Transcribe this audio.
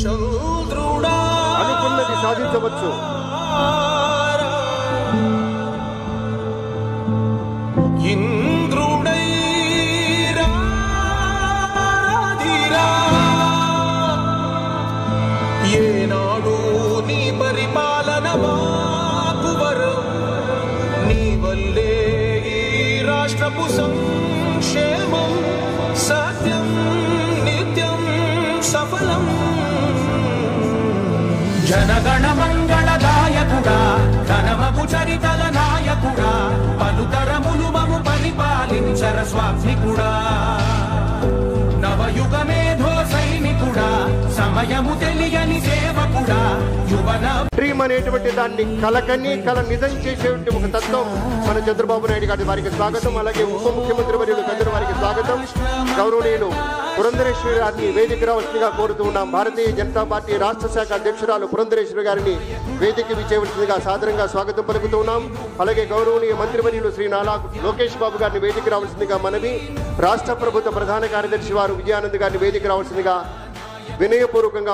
చంద్రుడా అనుకున్నది సాధించవచ్చు. ఇంద్రుడై. ఏనాడు నీ పరిపాలన నీ వల్లే ఈ రాష్ట్రపు సంక్షేమం జనగణ మంగళదాయకుడా ధనమపు చరితల నాయకుడా పలుతరములు మము పరిపాలించర స్వామికుడా నవయుగ మేధో సైనికుడా సమయము తెలియని సేవకుడా యువన డ్రీమ్ అనేటువంటి దాన్ని కలకని కల నిజం చేసేటువంటి ఒక తత్వం. మన చంద్రబాబు నాయుడు గారి వారికి స్వాగతం. అలాగే ఉప ముఖ్యమంత్రి వర్యులు చంద్ర వారికి స్వాగతం. గౌరవనీయులు పురంధరేశ్వరి గారిని వేదిక రావాల్సిందిగా కోరుతూ ఉన్నాం. భారతీయ జనతా పార్టీ రాష్ట్ర శాఖ అధ్యక్షురాలు పురంధరేశ్వరి గారిని వేదిక విచ్చేయవలసిందిగా సాదరంగా స్వాగతం పలుకుతూ ఉన్నాం. అలాగే గౌరవనీయ మంత్రివర్యులు శ్రీ నాలా లోకేష్ బాబు గారిని వేదిక రావాల్సిందిగా మనవి. రాష్ట్ర ప్రభుత్వ ప్రధాన కార్యదర్శి వారు విజయానంద్ గారిని వేదిక రావాల్సిందిగా వినయపూర్వకంగా